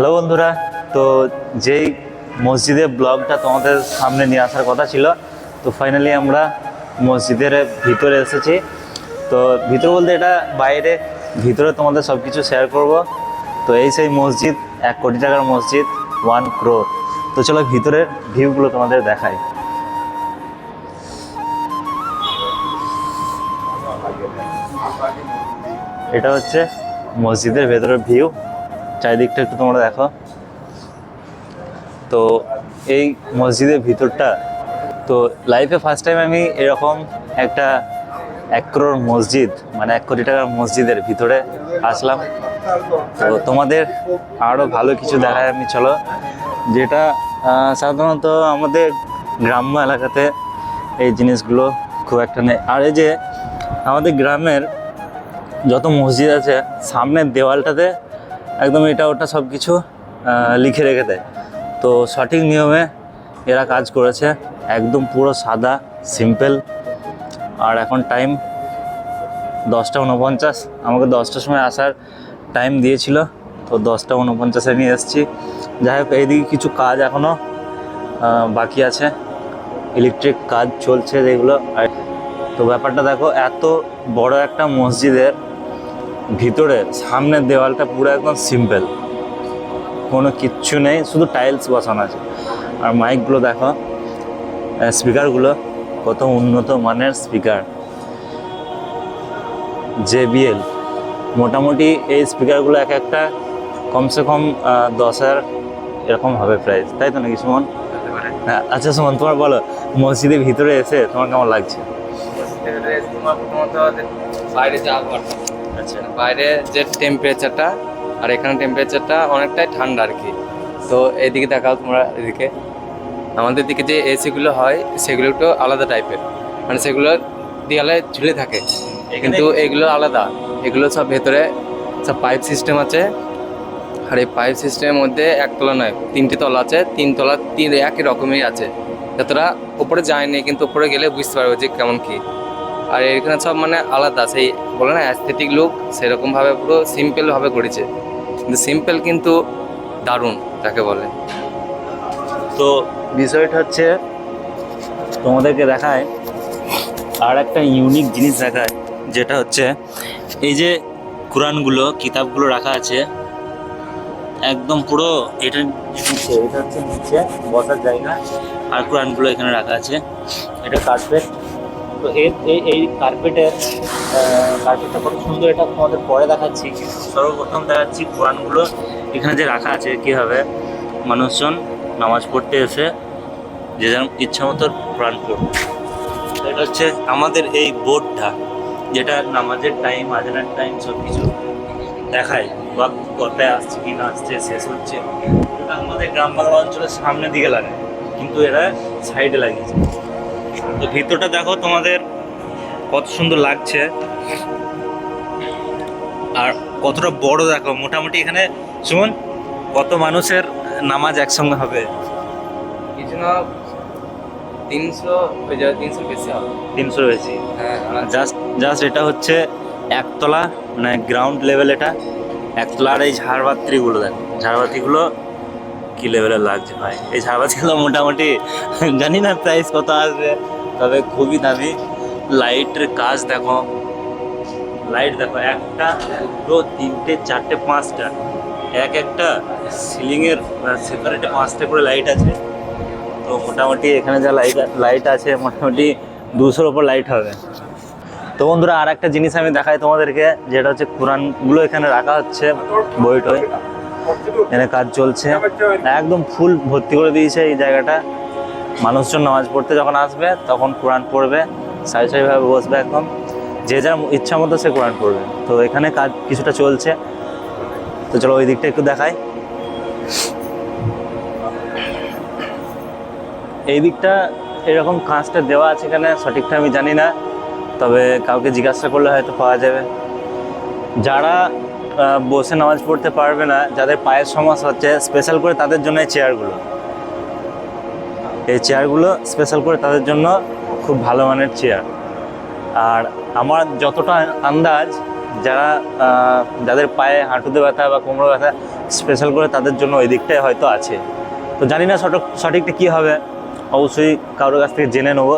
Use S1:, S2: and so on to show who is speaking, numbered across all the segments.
S1: Hello বন্ধুরা, তো যেই মসজিদের ব্লগটা তোমাদের সামনে নিয়ে আসার কথা ছিল, তো ফাইনালি আমরা মসজিদের ভিতরে এসেছি। তো ভিতর বলতে এটা বাইরে, ভিতরে তোমাদের সব কিছু শেয়ার করব। তো এই সেই মসজিদ, এক কোটি টাকার মসজিদ ওয়ান ক্রোর তো চলো ভিতরের ভিউগুলো তোমাদের দেখাই। এটা হচ্ছে মসজিদের ভেতরের ভিউ চারিদিকটা একটু তোমরা দেখো। তো এই মসজিদের ভিতরটা, তো লাইফে ফার্স্ট টাইম আমি এরকম একটা এক করোড় মসজিদ মানে এক কোটি টাকার মসজিদের ভিতরে আসলাম। তো তোমাদের আরও ভালো কিছু দেখায় আমি, চলো। যেটা সাধারণত আমাদের গ্রাম্য এলাকাতে এই জিনিসগুলো খুব একটা নেই। আর এই যে আমাদের গ্রামের যত মসজিদ আছে, সামনের দেওয়ালটাতে একদম এটা ওটা সব কিছু লিখে রেখে দেয়। তো সঠিক নিয়মে এরা কাজ করেছে, একদম পুরো সাদা সিম্পল আর এখন টাইম দশটা উনপঞ্চাশ। আমাকে দশটার সময় আসার টাইম দিয়েছিল, তো দশটা উনপঞ্চাশে নিয়ে এসেছি। যাই হোক, এইদিকে কিছু কাজ এখনও বাকি আছে। ইলেকট্রিক কাজ চলছে যেগুলো। তো ব্যাপারটা দেখো, এত বড় একটা মসজিদের ভিতরে সামনের দেওয়ালটা পুরো একদম সিম্পল কোনো কিচ্ছু নেই শুধু টাইলস বসানো আছে। আর মাইকগুলো দেখো স্পিকারগুলো কত উন্নত মানের স্পিকার জেবিএল মোটামুটি এই স্পিকারগুলো এক একটা কমসে কম দশ হাজার এরকম হবে প্রাইস তাই তো নাকি সুমন? হ্যাঁ আচ্ছা সুমন তোমার বলো মসজিদের ভিতরে এসে তোমার কেমন লাগছে?
S2: বাইরে যাওয়ার
S1: আচ্ছা
S2: বাইরে যে টেম্পারেচারটা আর এখানে টেম্পারেচারটা অনেকটাই ঠান্ডা আর কি। তো এদিকে দেখাও তোমরা এদিকে। আমাদের দিকে যে এসিগুলো হয় সেগুলো একটু আলাদা টাইপের মানে সেগুলো দেয়ালে ঝুলে থাকে। কিন্তু এগুলো আলাদা। এগুলো সব ভেতরে সব পাইপ সিস্টেম আছে। আর এই পাইপ সিস্টেমের মধ্যে একতলা নয় তিনটে তলা আছে। তিন তলা তিন একই রকমই আছে। যতটা উপরে যায়নি কিন্তু উপরে গেলে বুঝতে পারবে যে কেমন কি। আর এখানে সব মানে আলাদা, সেই বলে না অ্যাস্থেটিক লুক সেরকমভাবে পুরো সিম্পলভাবে করেছে। কিন্তু সিম্পল কিন্তু দারুণ তাকে বলে।
S1: তো বিষয়টা হচ্ছে, তোমাদেরকে দেখায় আর একটা ইউনিক জিনিস দেখায়, যেটা হচ্ছে, এই যে কোরআনগুলো, কিতাবগুলো রাখা আছে, একদম পুরো এটা নিচে, এটা হচ্ছে নিচে, বসার জায়গা, আর কোরআনগুলো এখানে রাখা আছে। এটা কার্পেট তো এর, এই কার্পেটের কার্পেটটা কত সুন্দর এটা তোমাদের পরে দেখাচ্ছি। সর্বপ্রথম দেখাচ্ছি কোরআনগুলো। এখানে যে রাখা আছে কীভাবে মানুষজন নামাজ পড়তে এসে যে যেন ইচ্ছা মতো কোরআন পড়বে এটা হচ্ছে আমাদের এই বোর্ডটা, যেটা নামাজের টাইম আজানের টাইম সব কিছু দেখায়, বা কথায় আসছে কি না আসছে, শেষ হচ্ছে। আমাদের গ্রাম বাংলা অঞ্চলের সামনের দিকে লাগে, কিন্তু এরা সাইডে লাগিয়েছে। তো ভিতরটা দেখো তোমাদের কত সুন্দর লাগছে। আর কতটা বড় দেখো মোটামুটি এখানে সুমন কত মানুষের নামাজ একসঙ্গে হবে?
S2: কিছু না তিনশো তিনশো বেশি হবে।
S1: তিনশোর বেশি?
S2: হ্যাঁ
S1: জাস্ট জাস্ট এটা হচ্ছে একতলা মানে গ্রাউন্ড লেভেল এটা। একতলার এই ঝাড়বাতিগুলো দেখো ঝাড়বাতিগুলো কি লেভেলের লাগছে ভাই? এই ঝাড়বাতিগুলো মোটামুটি, জানি না প্রাইস কত আসবে, তবে খুবই দামি। লাইটের কাজ দেখো। লাইট দেখো, একটা, দুটো, তিনটে, চারটে, পাঁচটা। এক একটা সিলিংয়ের সেপারেটে পাঁচটা করে লাইট আছে। তো মোটামুটি এখানে যা লাইট লাইট আছে, মোটামুটি দুশোর ওপর লাইট হবে। তো বন্ধুরা আর একটা জিনিস আমি দেখাই তোমাদেরকে, যেটা হচ্ছে কোরআনগুলো এখানে রাখা হচ্ছে বই টই এখানে কাজ চলছে। একদম ফুল ভর্তি করে দিয়েছে এই জায়গাটা। মানুষজন নামাজ পড়তে যখন আসবে, তখন কোরআন পড়বে সারি সারিভাবে বসবে একদম। যে যার ইচ্ছা মতো সে কোরআন পড়বে। তো এখানে কাজ কিছুটা চলছে। তো চলো ওই দিকটা একটু দেখাই। এই দিকটা এরকম কাঁচটা দেওয়া আছে এখানে সঠিকটা আমি জানি না। তবে কাউকে জিজ্ঞাসা করলে হয়তো পাওয়া যাবে। যারা বসে নামাজ পড়তে পারবে না, যাদের পায়ের সমস্যা হচ্ছে স্পেশাল করে তাদের জন্য চেয়ারগুলো এই চেয়ারগুলো স্পেশাল করে তাদের জন্য খুব ভালো মানের চেয়ার আর আমার যতটা আন্দাজ, যারা যাদের পায়ে হাঁটুতে ব্যথা বা কোমরে ব্যথা স্পেশাল করে তাদের জন্য ওই দিকটাই হয়তো আছে। তো জানি না সঠিক, সঠিকটা কী হবে, অবশ্যই কারোর কাছ থেকে জেনে নেব।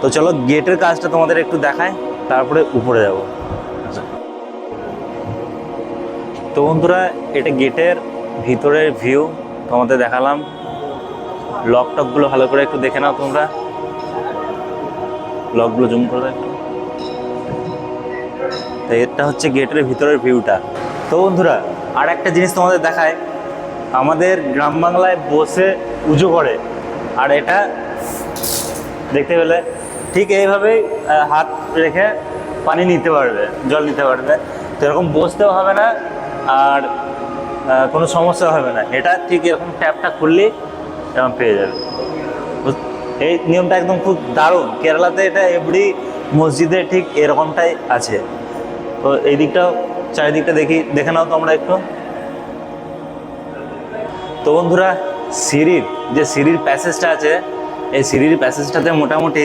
S1: তো চলো গেটের কাজটা তোমাদের একটু দেখায় তারপরে উপরে যাব। তো বন্ধুরা, এটা গেটের ভিতরের ভিউ তোমাদের দেখালাম। লক টকগুলো ভালো করে একটু দেখে নাও তোমরা। লকগুলো জুম করে একটু তো এটা হচ্ছে গেটের ভিতরের ভিউটা তো বন্ধুরা আর একটা জিনিস তোমাদের দেখায়। আমাদের গ্রাম বাংলায় বসে উজু করে। আর এটা দেখতে পেলে ঠিক এইভাবেই হাত রেখে পানি নিতে পারবে, জল নিতে পারবে। তো এরকম বসতেও হবে না। আর কোনো সমস্যা হবে না। এটা ঠিক এরকম ট্যাপটা খুললেই এরকম পেয়ে যাবে। এই নিয়মটা একদম খুব দারুণ। কেরালাতে এটা এভরি মসজিদে ঠিক এরকমটাই আছে। তো এই দিকটাও চারিদিকটা দেখি, দেখে নাও তোমরা একটু। তো বন্ধুরা, সিঁড়ির, যে সিঁড়ির প্যাসেজটা আছে, এই সিঁড়ির প্যাসেজটাতে মোটামুটি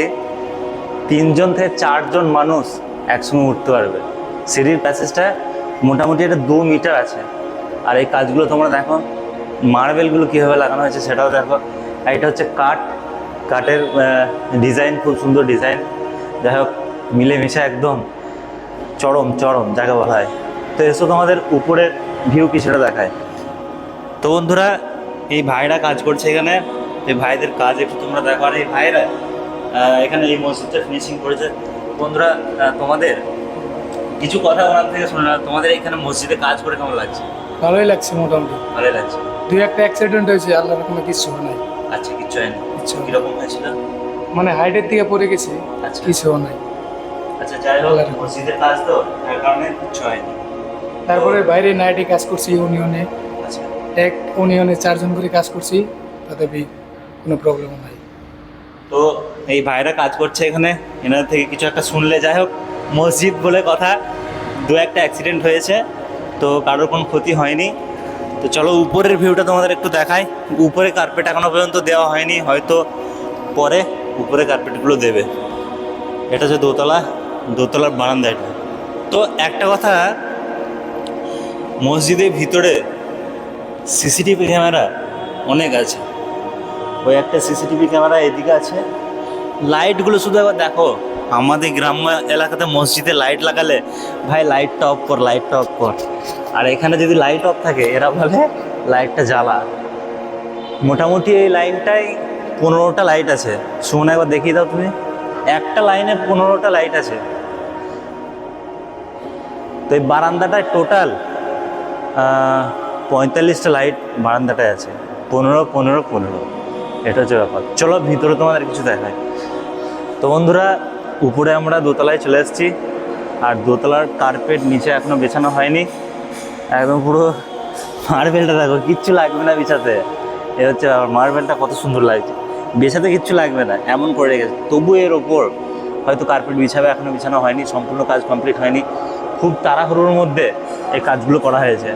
S1: তিনজন থেকে চারজন মানুষ একসঙ্গে উঠতে পারবে। সিঁড়ির প্যাসেজটা মোটামুটি এটা দু মিটার আছে। আর এই কাজগুলো তোমরা দেখো, মার্বেলগুলো কীভাবে লাগানো হয়েছে সেটাও দেখো। আর এটা হচ্ছে কাঠ। কাঠের ডিজাইন, খুব সুন্দর ডিজাইন। যাই হোক, মিলেমিশে একদম চরম চরম জায়গা বলা হয়। তো এসো তোমাদের উপরের ভিউ কি সেটা দেখায় তো বন্ধুরা, এই ভাইরা কাজ করছে এখানে। এই ভাইদের কাজ একটু তোমরা দেখো। আর এই ভাইরা এখানে এই মসজিদটা ফিনিশিং করেছে। বন্ধুরা তোমাদের কিছু কথা ওনার থেকে শুনে না তোমাদের এখানে মসজিদে কাজ করে কেমন লাগছে?
S3: ভালোই লাগছে মোটামুটি।
S1: ভালোই লাগছে।
S3: দুই একটা অ্যাক্সিডেন্ট হয়েছে আল্লাহর কোনো কিছু হয় নাই।
S1: আচ্ছা কিচ্ছু হয়নি
S3: কিচ্ছু।
S1: কীরকম হয়েছিল?
S3: মানে হাইটের দিকে পড়ে গেছে
S1: আচ্ছা।
S3: কিছু নাই।
S1: আচ্ছা যাই হোক মসজিদের কাজ তো তার কারণে কিচ্ছু হয়নি
S3: তারপরে বাইরে নাইটে কাজ করছি ইউনিয়নে
S1: আচ্ছা।
S3: এক ইউনিয়নে চারজন করে কাজ করছি তাতে কোনো প্রবলেম নাই।
S1: তো এই ভাইরা কাজ করছে এখানে এনাদের থেকে কিছু একটা শুনলে যাই হোক মসজিদ বলে কথা। দু একটা অ্যাক্সিডেন্ট হয়েছে, তো কারোর কোনো ক্ষতি হয়নি। তো চলো উপরের ভিউটা তোমাদের একটু দেখাই। উপরে কার্পেট এখনও পর্যন্ত দেওয়া হয়নি, হয়তো পরে উপরে কার্পেটগুলো দেবে। এটা হচ্ছে দোতলা, দোতলার বারান্দা এটা তো একটা কথা, মসজিদের ভিতরে সিসিটিভি ক্যামেরা অনেক আছে। ওই একটা সিসিটিভি ক্যামেরা এদিকে আছে। লাইটগুলো শুধু একবার দেখো। আমাদের গ্রাম্য এলাকাতে মসজিদে লাইট লাগালে, ভাই লাইটটা অফ কর লাইটটা অফ কর। আর এখানে যদি লাইট অফ থাকে, এরা বলে লাইটটা জ্বালা। মোটামুটি এই লাইনটাই পনেরোটা লাইট আছে। সুমন একবার দেখিয়ে দাও তুমি। একটা লাইনে পনেরোটা লাইট আছে। তো এই বারান্দাটায় টোটাল পঁয়তাল্লিশটা লাইট বারান্দাটায় আছে। পনেরো পনেরো পনেরো। এটা হচ্ছে ব্যাপার। চলো, ভিতরে তোমাদের কিছু দেখায় তো বন্ধুরা উপরে আমরা দোতলায় চলে এসেছি। আর দোতলার কার্পেট নিচে এখনও বেছানো হয়নি। একদম পুরো মার্বেলটা দেখো, কিচ্ছু লাগবে না বিছাতে। এ হচ্ছে মার্বেলটা কত সুন্দর লাগছে। বেছাতে কিচ্ছু লাগবে না, এমন করে রেখেছে তবু এর ওপর হয়তো কার্পেট বিছাবে, এখনও বিছানো হয়নি, সম্পূর্ণ কাজ কমপ্লিট হয়নি। খুব তাড়াহুড়োর মধ্যে এই কাজগুলো করা হয়েছে।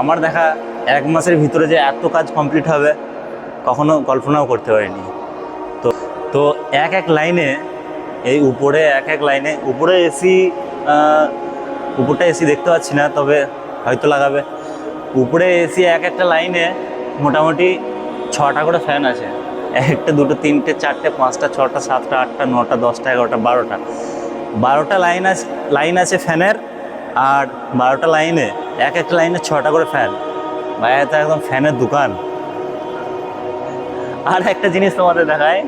S1: আমার দেখা এক মাসের ভিতরে যে এত কাজ কমপ্লিট হবে, কখনো কল্পনাও করতে পারিনি। তো তো এক এক লাইনে এই উপরে এক এক লাইনে, উপরে এসি উপরটা এসি দেখতে পাচ্ছি না, তবে হয়তো লাগাবে। উপরে এসি এক একটা লাইনে মোটামুটি ছটা করে ফ্যান আছে। একটা, দুটো, তিনটে, চারটে, পাঁচটা, ছটা, সাতটা, আটটা, নটা, দশটা, এগারোটা, বারোটা। বারোটা লাইন আছে লাইন আছে ফ্যানের আর বারোটা লাইনে, এক একটা লাইনে ছটা করে ফ্যান ভাই তো একদম ফ্যানের দোকান। আর একটা জিনিস তোমাদের দেখায়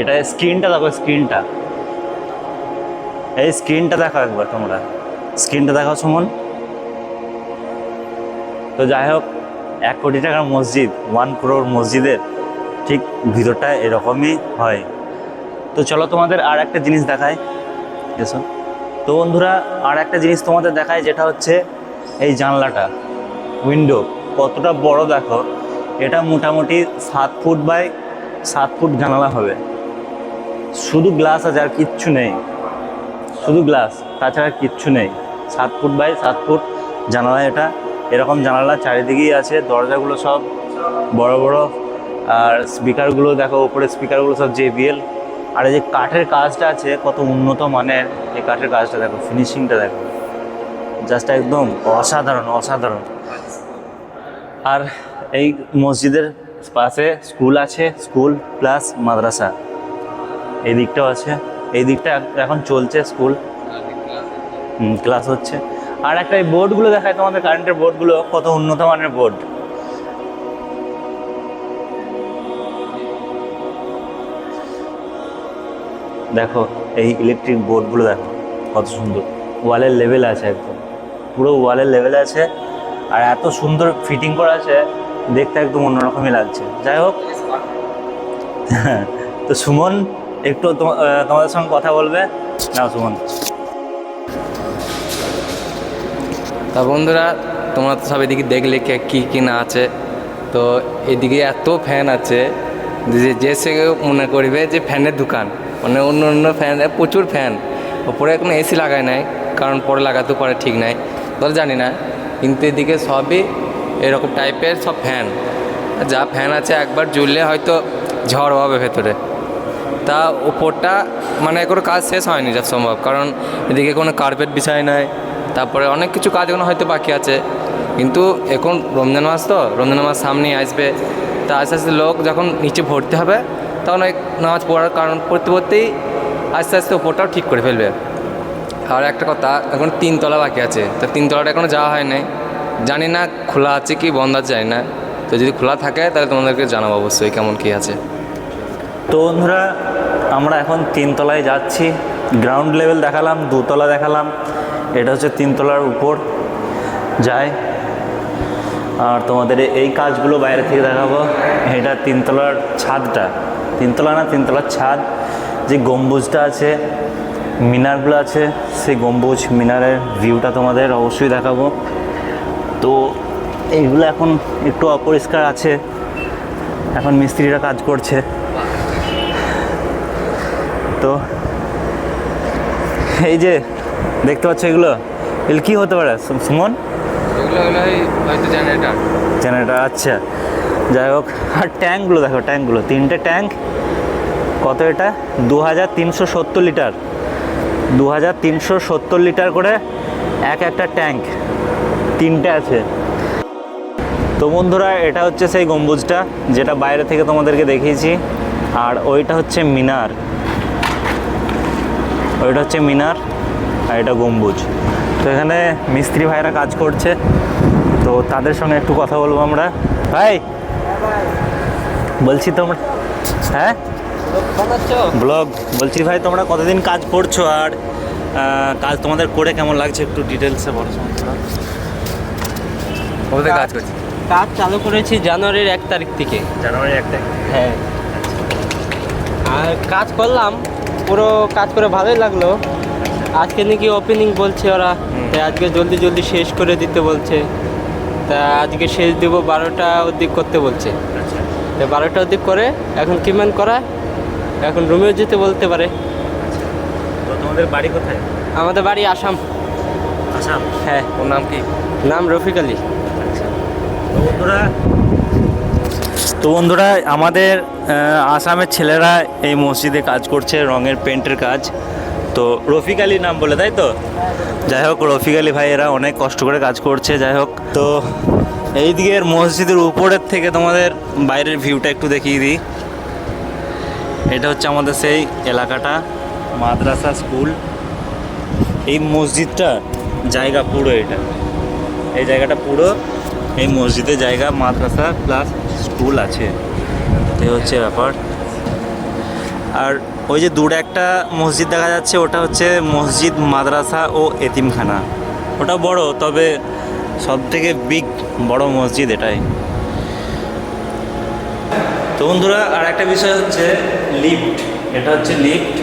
S1: এটা স্ক্রিনটা দেখো স্ক্রিনটা এই স্ক্রিনটা দেখো একবার তোমরা। স্ক্রিনটা দেখো সুমন। তো যাই হোক, এক কোটি টাকার মসজিদ ওয়ান ক্রোর মসজিদের ঠিক ভিতরটা এরকমই হয়। তো চলো তোমাদের আর একটা জিনিস দেখায় এসো তো বন্ধুরা, আর একটা জিনিস তোমাদের দেখায় যেটা হচ্ছে এই জানলাটা উইন্ডো কতটা বড় দেখো। এটা মোটামুটি সাত ফুট বাই সাত ফুট জানালা হবে। শুধু গ্লাস আছে আর কিচ্ছু নেই। শুধু গ্লাস তাছাড়া কিচ্ছু নেই। সাত ফুট বাই সাত ফুট জানালা এটা। এরকম জানালা চারিদিকেই আছে, দরজাগুলো সব বড় বড়। আর স্পিকারগুলো দেখো, উপরে স্পিকারগুলো সব জেবিএল আর এই যে কাঠের কাজটা আছে, কত উন্নত মানের এই কাঠের কাজটা দেখো ফিনিশিংটা দেখো। জাস্ট একদম অসাধারণ অসাধারণ। আর এই মসজিদের পাশে স্কুল আছে স্কুল প্লাস মাদ্রাসা। এই দিকটাও আছে। এই দিকটা এখন চলছে স্কুল। ক্লাস হচ্ছে। আর একটা এই বোর্ডগুলো দেখায় তোমাদের কারেন্টের বোর্ডগুলো, কত উন্নত মানের বোর্ড। দেখো, এই ইলেকট্রিক বোর্ডগুলো দেখো, কত সুন্দর। ওয়ালের লেভেল আছে একদম। পুরো ওয়ালের লেভেল আছে, আর এত সুন্দর ফিটিং করা আছে, দেখতে একদম অন্যরকমই লাগছে। যাই হোক। তো সুমন একটু তোমা- তোমাদের সঙ্গে কথা বলবে। না সুমন।
S2: তা বন্ধুরা, তোমরা তো সব এদিকে দেখলে কে- কী কি না আছে। তো এদিকে এত ফ্যান আছে যে যে সে মনে করবে যে ফ্যানের দোকান। মানে অন্য অন্য ফ্যান প্রচুর ফ্যান ওপরে কোনো এসি লাগায় নাই, কারণ পরে লাগাতে পারে ঠিক নাই। ধর জানি না, কিন্তু এদিকে সবই এরকম টাইপের সব ফ্যান যা ফ্যান আছে একবার জ্বললে হয়তো ঝড় হবে ভেতরে। তা ওপরটা মানে কোনো কাজ শেষ হয়নি যা সম্ভব। কারণ এদিকে কোনো কার্পেট বিছায় নাই, তারপরে অনেক কিছু কাজ এখনও হয়তো বাকি আছে। কিন্তু এখন রমজান মাস তো, রমজান মাস সামনেই আসবে। তা আস্তে আস্তে লোক যখন নিচে ভর্তি হবে, তখন ওই নামাজ পড়ার কারণ পড়তে পড়তেই আস্তে আস্তে ওপরটাও ঠিক করে ফেলবে। আর একটা কথা, এখন তিনতলা বাকি আছে। তো তিনতলাটা এখনও যাওয়া হয় নাই। জানি না খোলা আছে কি বন্ধ আছে, জানি না। তো যদি খোলা থাকে, তাহলে তোমাদেরকে জানাব অবশ্যই কেমন কী আছে।
S1: তো বন্ধুরা, আমরা এখন তিনতলায় যাচ্ছি। গ্রাউন্ড লেভেল দেখালাম, দুতলা দেখালাম। এটা হচ্ছে তিনতলার উপর। যায় আর তোমাদের এই কাজগুলো বাইরে থেকে দেখাবো। এটা তিনতলার ছাদটা। তিনতলা না, তিনতলার ছাদ। যে গম্বুজটা আছে, মিনারগুলো আছে, সেই গম্বুজ মিনারের ভিউটা তোমাদের অবশ্যই দেখাবো। তো এইগুলো এখন একটু অপরিষ্কার আছে। এখন মিস্ত্রিরা কাজ করছে। তো এই যে দেখতে পাচ্ছ এগুলো? এগুলো কি হতে পারে? সুমন?
S2: এগুলো হলো হয়তো জেনারেটার
S1: জেনারেটার আচ্ছা। যাই হোক আর ট্যাঙ্কগুলো দেখো ট্যাঙ্কগুলো। তিনটে ট্যাঙ্ক। কত এটা? দু হাজার তিনশো সত্তর লিটার। দু হাজার তিনশো সত্তর লিটার করে এক একটা ট্যাঙ্ক। তিনটে আছে। তো বন্ধুরা এটা হচ্ছে সেই গম্বুজটা যেটা বাইরে থেকে তোমাদেরকে দেখিয়েছি। আর ওইটা হচ্ছে মিনার। ওইটা হচ্ছে মিনার আর এটা গম্বুজ। তো এখানে মিস্ত্রি ভাইরা কাজ করছে। তো তাদের সঙ্গে একটু কথা বলব আমরা। ভাই বলছি তোমরা হ্যাঁ? ব্লগ বলছি ভাই তোমরা কতদিন কাজ করছ আর কাজ তোমাদের করে কেমন লাগছে একটু ডিটেলসে বলো।
S2: কাজ করছে?
S4: কাজ চালু করেছি জানুয়ারির এক তারিখ থেকে।
S1: জানুয়ারির এক তারিখ
S4: হ্যাঁ। আর কাজ করলাম পুরো কাজ করে ভালোই লাগল। আজকে নাকি ওপেনিং বলছে ওরা তাই আজকে জলদি জলদি শেষ করে দিতে বলছে। তা আজকে শেষ দেব বারোটা অধিক করতে বলছে। তো বারোটা অধিক করে এখন কিমান করা এখন রুমেও যেতে বলতে পারে।
S1: তো তোমাদের বাড়ি কোথায়?
S4: আমাদের বাড়ি আসাম।
S1: আসাম?
S4: হ্যাঁ।
S2: ওর নাম কি?
S4: নাম রফিক আলী।
S1: আচ্ছা। তো বন্ধুরা তো বন্ধুরা, আমাদের আসামের ছেলেরা এই মসজিদে কাজ করছে, রঙের পেন্টের কাজ। তো রফিক আলী নাম বলে, তাই তো? যাই হোক, রফিক আলী ভাই, এরা অনেক কষ্ট করে কাজ করছে, যাই হোক। তো এই দিকের মসজিদের উপরের থেকে তোমাদের বাইরের ভিউটা একটু দেখিয়ে দিই। এটা হচ্ছে আমাদের সেই এলাকাটা, মাদ্রাসা স্কুল। এই মসজিদটা জায়গা পুরো এটা। এই জায়গাটা পুরো এই মসজিদের জায়গা, মাদ্রাসা প্লাস স্কুল আছে। এই হচ্ছে ব্যাপার। আর ওই যে দূরে একটা মসজিদ দেখা যাচ্ছে, ওটা হচ্ছে মসজিদ, মাদ্রাসা ও এতিমখানা। ওটা বড়, তবে সব থেকে বিগ বড় মসজিদ এটাই। তো বন্ধুরা, আর একটা বিষয় হচ্ছে লিফট এটা হচ্ছে লিফট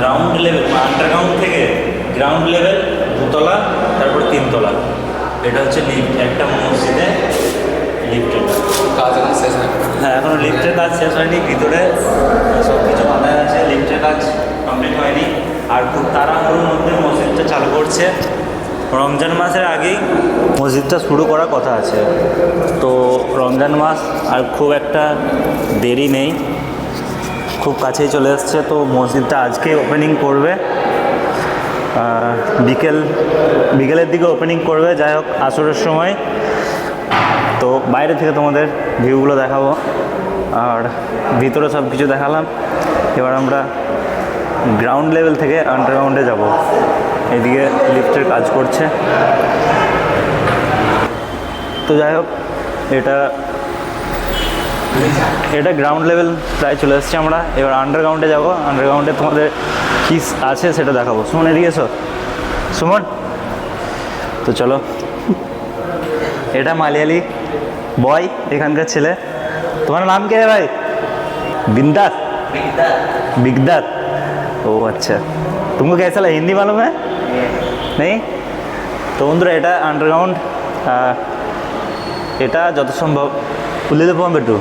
S1: গ্রাউন্ড লেভেল আন্ডারগ্রাউন্ড থেকে গ্রাউন্ড লেভেল দুতলা, তারপর তিনতলা। এটা হচ্ছে লিফট একটা মসজিদে লিফট
S2: কাজ এখন শেষ হয়
S1: হ্যাঁ এখনও লিফটের কাজ শেষ হয়নি ভিতরে সব কিছু বাঁধাই আছে লিফটের কাজ কমপ্লিট হয়নি। আর খুব তাড়াহুড়োর মধ্যে মসজিদটা চালু করছে। রমজান মাসের আগেই মসজিদটা শুরু করার কথা আছে। তো রমজান মাস আর খুব একটা দেরি নেই। খুব কাছেই চলে এসছে তো মসজিদটা আজকে ওপেনিং করবে। বিকেল বিকেলের দিকে ওপেনিং করবে যাই হোক আসরের সময়। বাইরে থেকে তোমাদের ভিউগুলো দেখাবো। আর ভিতরে সব কিছু দেখালাম। এবার আমরা গ্রাউন্ড লেভেল থেকে আন্ডারগ্রাউন্ডে যাব। এদিকে লিফটের কাজ করছে। তো যাই হোক, এটা এটা গ্রাউন্ড লেভেল প্রায় চলে এসেছি আমরা। এবার আন্ডারগ্রাউন্ডে যাব। আন্ডারগ্রাউন্ডে তোমাদের কী আছে সেটা দেখাবো। সুমন, এদিকে এসো। সুমন, তো চলো। এটা মালিয়ালি বয় এখানকার ছেলে তোমার নাম কে है ভাই बिंदास बिगदार ও আচ্ছা तुमको कैसा लगा हिंदी मालूम है नहीं তো বন্ধুরা এটা আন্ডারগ্রাউন্ড এটা যত সম্ভব পুলিলে পোহাম একটু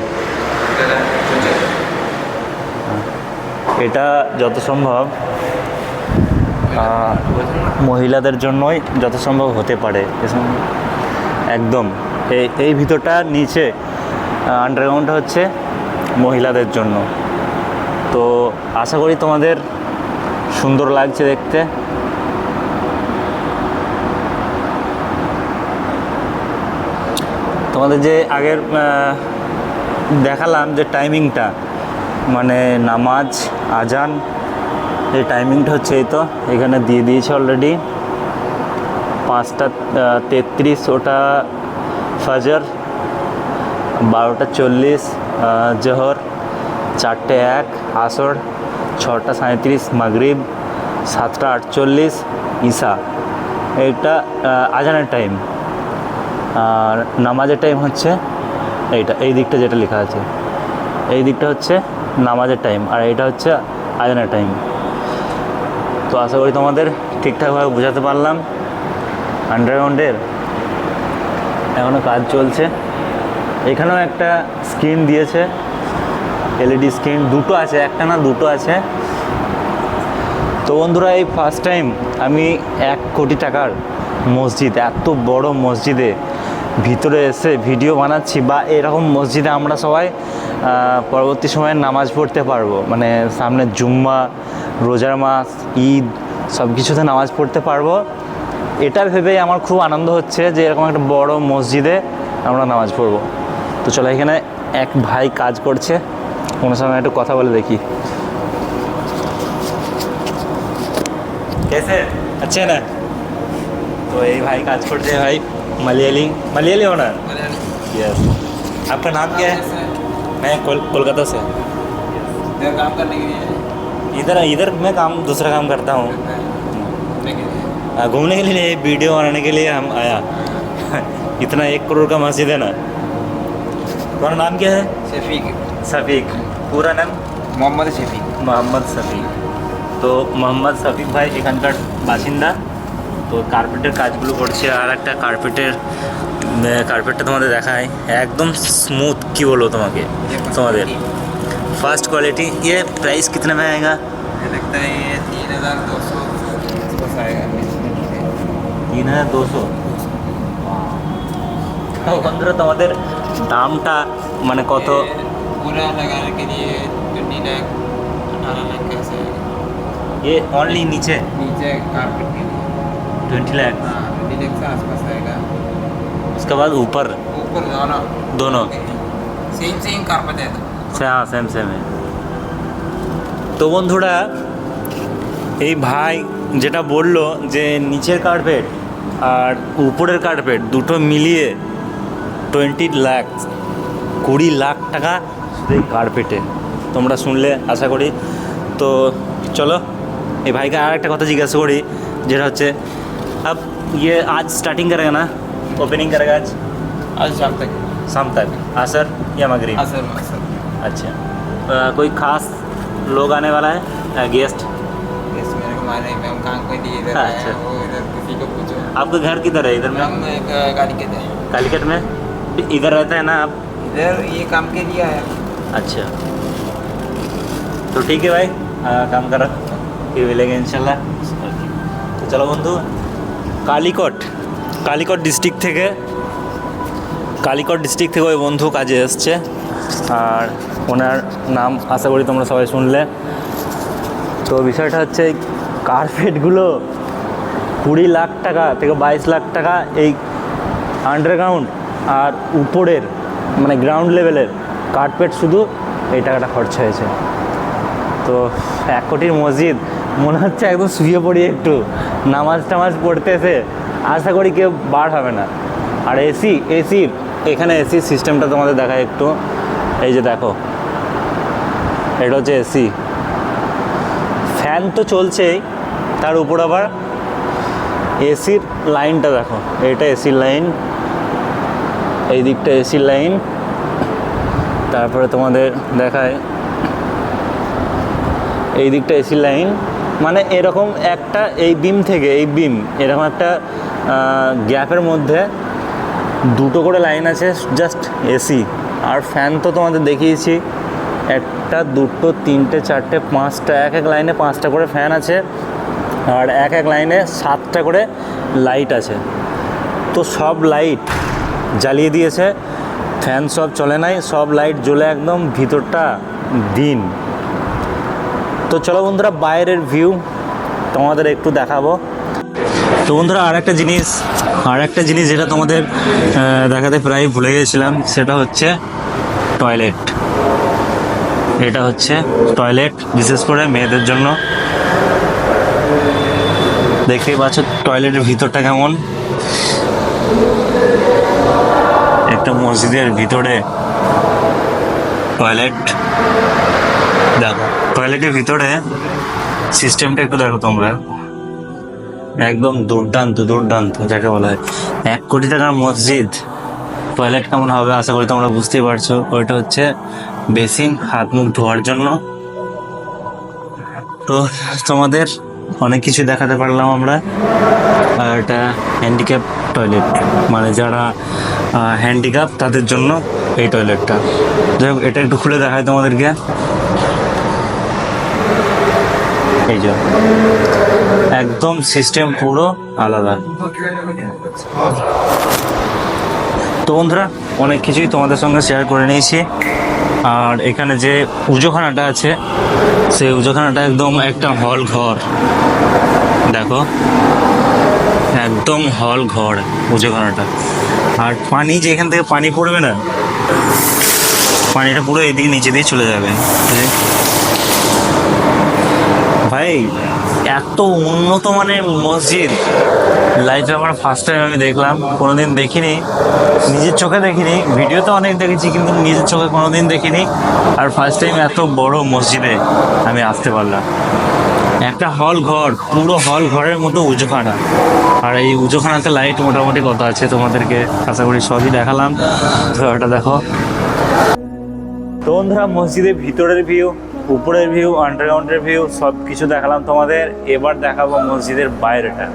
S1: এটা যত সম্ভব আহ, মহিলাদের জন্যই যত সম্ভব হতে পারে এসম- একদম এই এই ভিতরটা নিচে আন্ডারগ্রাউন্ডটা হচ্ছে মহিলাদের জন্য। তো আশা করি তোমাদের সুন্দর লাগছে দেখতে। তোমাদের যে আগের দেখালাম যে টাইমিংটা মানে নামাজ, আজান, এই টাইমিংটা হচ্ছে এই তো, এখানে দিয়ে দিয়েছে অলরেডি পাঁচটা তেত্রিশ, ওটা ফাজার, বারোটা চল্লিশ জহর, চারটে এক, আসর, ছটা সাঁত্রিশ মাগরিব, সাতটা আটচল্লিশ, ঈশা। এইটা আজানের টাইম আর নামাজের টাইম হচ্ছে এইটা, এই দিকটা যেটা লেখা আছে। এই দিকটা হচ্ছে নামাজের টাইম আর এইটা হচ্ছে আজানের টাইম তো আশা করি তোমাদের ঠিকঠাকভাবে বোঝাতে পারলাম। আন্ডারগ্রাউন্ডের এখনও কাজ চলছে। এখানেও একটা স্ক্রিন দিয়েছে, এলইডি স্ক্রিন, দুটো আছে, একটা না দুটো আছে। তো বন্ধুরা, এই ফার্স্ট টাইম আমি এক কোটি টাকার মসজিদ, এত বড় মসজিদে ভিতরে এসে ভিডিও বানাচ্ছি বা এরকম মসজিদে আমরা সবাই পরবর্তী সময়ে নামাজ পড়তে পারব। মানে সামনে জুম্মা, রোজার মাস, ঈদ সব কিছুতে নামাজ পড়তে পারব। এটা ভেবেই আমার খুব আনন্দ হচ্ছে যে এরকম একটা বড় মসজিদে আমরা নামাজ পড়বো তো চলো এখানে এক ভাই কাজ করছে ওনার সঙ্গে একটু কথা বলে দেখি कैसे अच्छे ना तो यही भाई काज करते हैं भाई मलयाली मलयाली हो ना यस आपका नाम क्या है मैं कोल, कोलकाता से
S5: काम करने के लिए
S1: इधर इधर मैं काम दूसरा काम करता हूँ आ, घूमने के लिए नहीं वीडियो बनाने के लिए हम आया इतना एक करोड़ का मस्जिद है ना तुम्हारा नाम क्या है
S5: शफीक
S1: सफ़ीक पूरा नाम
S5: मोहम्मद शफीक
S1: মোহাম্মদ শফিক তো মোহাম্মদ শফিক ভাই এখানকার বাসিন্দা তো কার্পেটের কাজগুলো করছে আর একটা কার্পেটের কার্পেটটা তোমাদের দেখায় একদম স্মুথ কি বলবো তোমাকে তোমাদের ফার্স্ট क्वालिटी ये प्राइस कितने में आएगा
S5: मुझे लगता है ये तीन हज़ार दो सौ बस आएगा
S1: তিন হাজার দুশো বন্ধুরা তোমাদের দামটা মানে কত
S5: ये पूरा लगाने के लिए ट्वेंटी लाख अठारह लाख कैसे आएगा
S1: ये ओनली नीचे
S5: नीचे कारपेट के लिए
S1: ट्वेंटी लाख
S5: हाँ ट्वेंटी लाख से आसपास आएगा
S1: उसके बाद ऊपर
S5: ऊपर दोनों
S1: दोनों
S5: सेम सेम कारपेट है तो
S1: হ্যাঁ সেম সেম তো বন্ধুরা এই ভাই যেটা বললো যে নিচের কার্পেট আর উপরের কার্পেট দুটো মিলিয়ে টোয়েন্টি লাখ কুড়ি লাখ টাকা শুধু এই কার্পেটে তোমরা শুনলে আশা করি তো চলো এই ভাইকে আর একটা কথা জিজ্ঞাসা করি যেটা হচ্ছে আব ইয়ে আজ স্টার্টিং करेगा ना ओपनिंग करेगा आज
S5: आज शाम तक
S1: शाम तक असर या मगरिब
S5: असर असर
S1: अच्छा अ, कोई खास लोग आने वाला है गेस्ट
S5: इस मेरे को मारे मैं हम काम को दिए इधर आए
S1: अच्छा। आपका घर किधर है इधर में
S5: हम एक गाड़ी के थे
S1: कालीकट में इधर रहता है ना आप
S5: इधर ये काम के लिए आया
S1: अच्छा तो ठीक है भाई आ, काम करो फिर मिलेंगे इंशाल्लाह তো চলো বন্ধু কালিকট কালিকট ডিস্ট্রিক্ট থেকে কালিকট ডিস্ট্রিক্ট থেকে ওই বন্ধু কাজে এসছে আর ওনার নাম আশা করি তোমরা সবাই শুনলে তো বিষয়টা হচ্ছে এই কার্পেটগুলো কুড়ি লাখ টাকা থেকে বাইশ লাখ টাকা এই আন্ডারগ্রাউন্ড আর উপরের মানে গ্রাউন্ড লেভেলের কার্পেট শুধু এই টাকাটা খরচা হয়েছে। তো এক কোটির মসজিদ, মনে হচ্ছে একদম শুয়ে পড়ি একটু। নামাজ টামাজ পড়তে এসে আশা করি কেউ বার হবে না। আর এসি এসি এখানে এসি সিস্টেমটা তোমাদের দেখায় একটু। এই যে দেখো, এটা হচ্ছে এসি ফ্যান তো চলছেই, তার উপর আবার এসির লাইনটা দেখো, এটা এসির লাইন, এই দিকটা এসির লাইন, তারপরে তোমাদের দেখায়, এই দিকটা এসি লাইন মানে এরকম একটা এই বিম থেকে, এই বিম, এরকম একটা গ্যাপের মধ্যে দুটো করে লাইন আছে জাস্ট এসি, আর ফ্যান তো তোমাদের দেখিয়েছি, একটা, দুটো, তিনটে, চারটে, পাঁচটা, এক এক লাইনে পাঁচটা করে ফ্যান আছে আর এক এক লাইনে সাতটা করে লাইট আছে। তো সব লাইট জ্বালিয়ে দিয়েছে। ফ্যান সব চলে নাই, সব লাইট জ্বলে একদম ভিতরটা দিন। তো চলো বন্ধুরা, বাইরের ভিউ তোমাদের একটু দেখাবো। তো বন্ধুরা আর একটা জিনিস আর একটা জিনিস যেটা তোমাদের দেখাতে প্রায় ভুলে গেছিলাম সেটা হচ্ছে টয়লেট এটা হচ্ছে টয়লেট বিশেষ করে মেয়েদের জন্য। দেখতেই পাচ্ছ টয়লেটের ভিতরটা কেমন। একটা মসজিদের ভিতরে টয়লেট। দেখো, টয়লেটের ভিতরে সিস্টেমটা একটু দেখো তোমরা। একদম দুর্দান্ত দুর্দান্ত, যাকে বলা হয়। এক কোটি টাকার মসজিদ, টয়লেট কেমন হবে আশা করি তোমরা বুঝতেই পারছ। ওইটা হচ্ছে বেসিন হাত মুখ ধোয়ার জন্য। তো তোমাদের অনেক কিছু দেখাতে পারলাম আমরা। আর এটা হ্যান্ডিক্যাপ টয়লেট মানে যারা হ্যান্ডিক্যাপ তাদের জন্য এই টয়লেটটা যাই হোক, এটা একটু খুলে দেখায় তোমাদেরকে। এই যে, একদম সিস্টেম পুরো আলাদা। তো বন্ধুরা, অনেক কিছুই তোমাদের সঙ্গে শেয়ার করে নিয়েছি। আর এখানে যে উজোখানাটা আছে সেই উজাখানাটা একদম একটা হল ঘর। দেখো, একদম হল ঘর উজাখানাটা। আর পানি যে এখান থেকে পানি পড়বে না, পানিটা পুরো এদিকে নিচে দিয়ে চলে যাবে। ভাই এত উন্নত মানের মসজিদ। লাইফে আমার ফার্স্ট টাইম আমি দেখলাম, কোনোদিন দেখিনি। নিজের চোখে দেখিনি ভিডিওতে অনেক দেখেছি, কিন্তু নিজের চোখে কোনোদিন দেখিনি। আর ফার্স্ট টাইম এত বড় মসজিদে আমি আসতে পারলাম। একটা হল ঘর, পুরো হল ঘরের মতো উজোখানা। আর এই উজোখানাতে লাইট মোটামুটি কত আছে তোমাদেরকে আশা করি সবই দেখালাম। এটা দেখো। বন্ধুরা, মসজিদের ভিতরের ভিউ উপরের ভিউ আন্ডারগ্রাউন্ডের ভিউ সব কিছু দেখালাম তোমাদের। এবার দেখাবো মসজিদের বাইরেটা।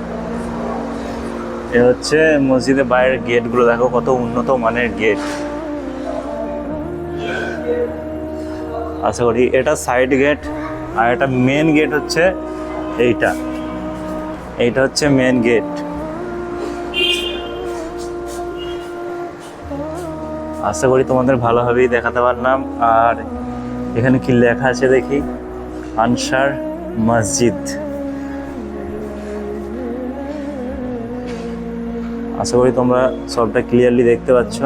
S1: এ হচ্ছে মসজিদের বাইরের গেটগুলো দেখো কত উন্নত মানের গেট আশা করি এটা সাইড গেট আর এটা মেন গেট হচ্ছে এইটা। এইটা হচ্ছে মেন গেট আশা করি তোমাদের ভালোভাবেই দেখাতে পারলাম। আর এখানে কি লেখা আছে দেখি? আনসার মসজিদ। আশা করি তোমরা সবটা ক্লিয়ারলি দেখতে পাচ্ছ।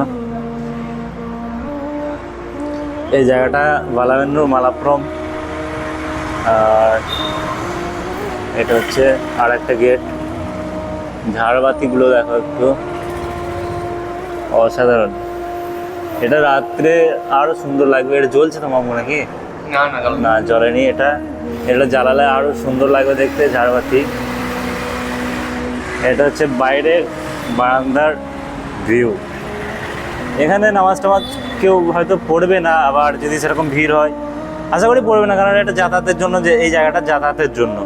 S1: এই জায়গাটা বালাবেন্দ্র মালাপুরম। আর এটা হচ্ছে আর একটা গেট ঝাড়বাতিগুলো দেখো একটু। অসাধারণ। এটা রাত্রে আরও সুন্দর লাগবে। এটা জ্বলছে তো মামু নাকি?
S2: না না
S1: না। জ্বলেনি এটা। এটা জ্বালালে আরও সুন্দর লাগবে দেখতে ঝাড়বাতি। এটা হচ্ছে বাইরের বারান্দার ভিউ। এখানে নামাজ টামাজ কেউ হয়তো পড়বে না আবার যদি সেরকম ভিড় হয়। আশা করি পড়বে না কারণ এটা যাতায়াতের জন্য যে এই জায়গাটা যাতায়াতের জন্য।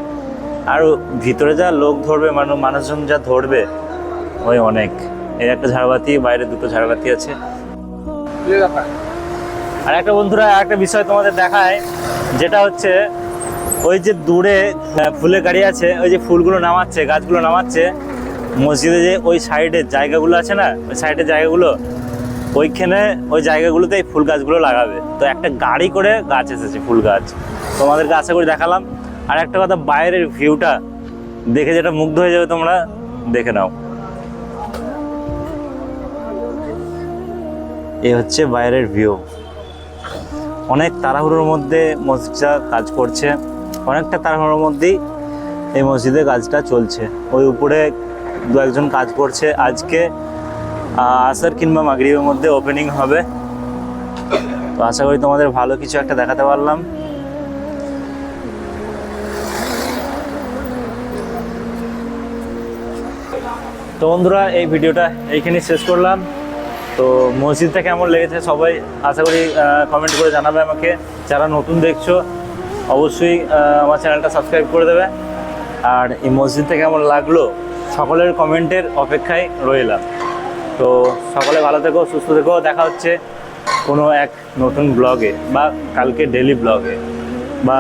S1: আর ভিতরে যা লোক ধরবে মানুষ মানুষজন যা ধরবে ওই অনেক। এই একটা ঝাড়বাতি বাইরে দুটো ঝাড়বাতি আছে। আর একটা বন্ধুরা একটা বিষয় তোমাদের দেখায়, যেটা হচ্ছে ওই যে দূরে ফুলের গাড়ি আছে, ওই যে ফুলগুলো নামাচ্ছে, গাছগুলো নামাচ্ছে, মসজিদে যে ওই সাইডের জায়গাগুলো আছে না, ওই সাইডের জায়গাগুলো, ওইখানে ওই জায়গাগুলোতে এই ফুল গাছগুলো লাগাবে। তো একটা গাড়ি করে গাছ এসেছে, ফুল গাছ। তোমাদেরকে আশা করি দেখালাম। আর একটা কথা, বাইরের ভিউটা দেখে যেটা মুগ্ধ হয়ে যাবে তোমরা, দেখে নাও। এই হচ্ছে বাইরের ভিউ অনেক তাড়াহুড়োর মধ্যে মসজিদটা কাজ করছে। অনেকটা তাড়াহুড়োর মধ্যেই এই মসজিদে কাজটা চলছে। ওই উপরে দু একজন কাজ করছে। আজকে আসার কিংবা মাগরিবের মধ্যে ওপেনিং হবে। তো আশা করি তোমাদের ভালো কিছু একটা দেখাতে পারলাম। তো বন্ধুরা, এই ভিডিওটা এইখানেই শেষ করলাম। তো মসজিদটা কেমন লেগেছে সবাই আশা করি কমেন্ট করে জানাবে আমাকে। যারা নতুন দেখছ, অবশ্যই আমার চ্যানেলটা সাবস্ক্রাইব করে দেবে। আর এই মসজিদটা কেমন লাগল, সকলের কমেন্টের অপেক্ষায় রইলাম। তো সকলে ভালো থেকো, সুস্থ থেকো। দেখা হচ্ছে কোনো এক নতুন ব্লগে বা কালকে ডেলি ব্লগে বা